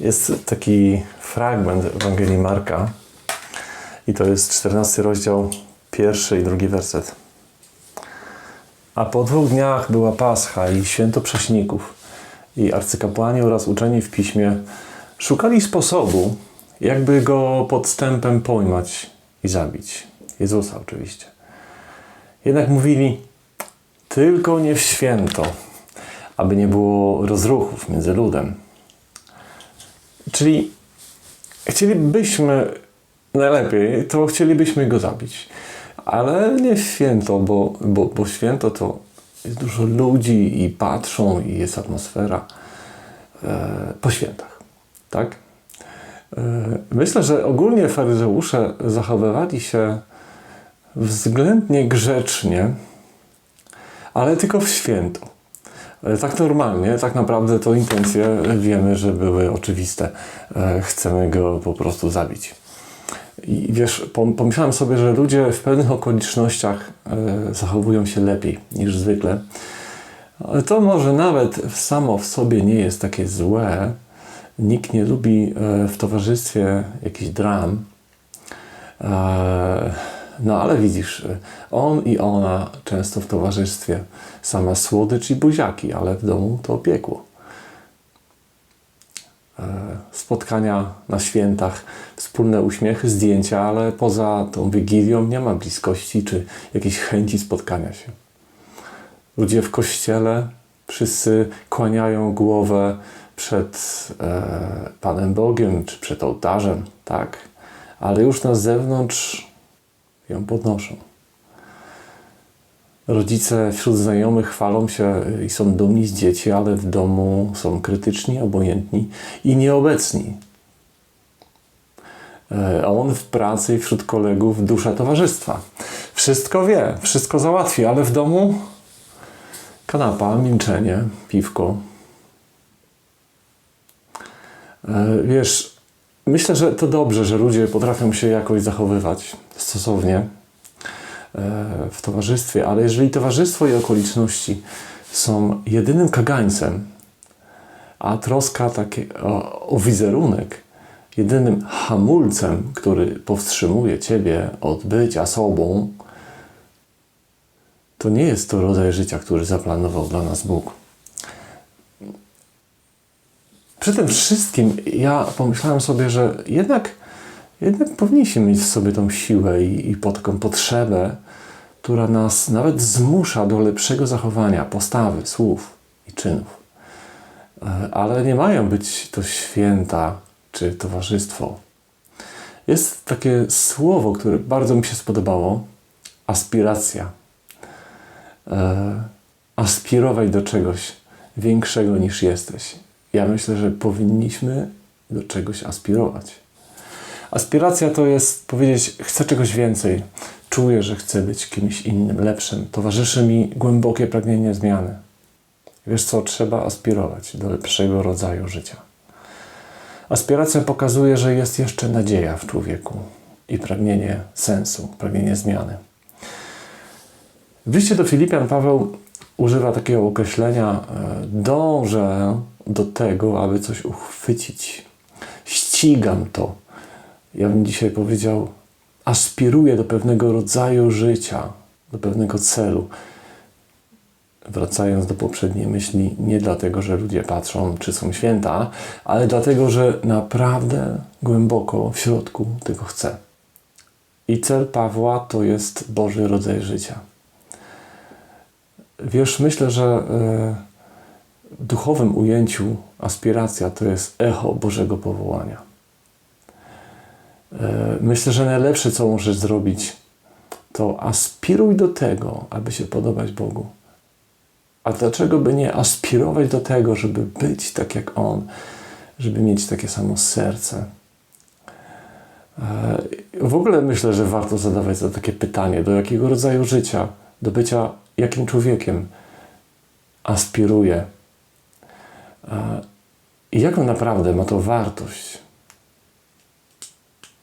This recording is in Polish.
Jest taki fragment Ewangelii Marka i to jest 14 rozdział, pierwszy i drugi werset. A po dwóch dniach była Pascha i święto prześników i arcykapłani oraz uczeni w piśmie szukali sposobu, jakby go podstępem pojmać i zabić. Jezusa oczywiście. Jednak mówili, tylko nie w święto, aby nie było rozruchów między ludem. Czyli chcielibyśmy, najlepiej, to chcielibyśmy go zabić. Ale nie święto, bo, bo, bo święto to jest dużo ludzi i patrzą i jest atmosfera e, po świętach. Tak? E, myślę, że ogólnie faryzeusze zachowywali się względnie grzecznie, ale tylko w święto. E, Tak normalnie, tak naprawdę to intencje wiemy, że były oczywiste. E, Chcemy go po prostu zabić. I wiesz, pom- pomyślałem sobie, że ludzie w pewnych okolicznościach e, zachowują się lepiej niż zwykle. To może nawet samo w sobie nie jest takie złe. Nikt nie lubi w towarzystwie jakichś dram. No ale widzisz, on i ona często w towarzystwie same słodycz i buziaki, ale w domu to piekło. E, Spotkania na świętach, wspólne uśmiechy, zdjęcia, ale poza tą wigilią nie ma bliskości czy jakiejś chęci spotkania się. Ludzie w kościele wszyscy kłaniają głowę przed e, Panem Bogiem czy przed ołtarzem, tak, ale już na zewnątrz ją podnoszą. Rodzice wśród znajomych chwalą się i są dumni z dzieci, ale w domu są krytyczni, obojętni i nieobecni. E, A on w pracy i wśród kolegów dusza towarzystwa. Wszystko wie, wszystko załatwi, ale w domu kanapa, milczenie, piwko. E, Wiesz, myślę, że to dobrze, że ludzie potrafią się jakoś zachowywać stosownie e, w towarzystwie, ale jeżeli towarzystwo i okoliczności są jedynym kagańcem, a troska takie o, o wizerunek jedynym hamulcem, który powstrzymuje ciebie od bycia sobą, to nie jest to rodzaj życia, który zaplanował dla nas Bóg. Przy tym wszystkim ja pomyślałem sobie, że jednak, jednak powinniśmy mieć w sobie tą siłę i, i taką potrzebę, która nas nawet zmusza do lepszego zachowania, postawy, słów i czynów. E, Ale nie mają być to święta czy towarzystwo. Jest takie słowo, które bardzo mi się spodobało aspiracja. E, aspirować do czegoś większego niż jesteś. Ja myślę, że powinniśmy do czegoś aspirować. Aspiracja to jest powiedzieć, chcę czegoś więcej. Czuję, że chcę być kimś innym, lepszym. Towarzyszy mi głębokie pragnienie zmiany. Wiesz co, trzeba aspirować do lepszego rodzaju życia. Aspiracja pokazuje, że jest jeszcze nadzieja w człowieku i pragnienie sensu, pragnienie zmiany. W liście do Filipian Paweł używa takiego określenia: e, dążę do tego, aby coś uchwycić. Ścigam to. Ja bym dzisiaj powiedział, aspiruję do pewnego rodzaju życia, do pewnego celu. Wracając do poprzedniej myśli, nie dlatego, że ludzie patrzą, czy są święta, ale dlatego, że naprawdę głęboko w środku tego chcę. I cel Pawła to jest Boży rodzaj życia. Wiesz, myślę, że e, w duchowym ujęciu aspiracja to jest echo Bożego powołania. E, Myślę, że najlepsze, co możesz zrobić, to aspiruj do tego, aby się podobać Bogu. A dlaczego by nie aspirować do tego, żeby być tak jak On, żeby mieć takie samo serce? E, W ogóle myślę, że warto zadawać sobie takie pytanie, do jakiego rodzaju życia, do bycia jakim człowiekiem aspiruję. E, I jaką naprawdę ma to wartość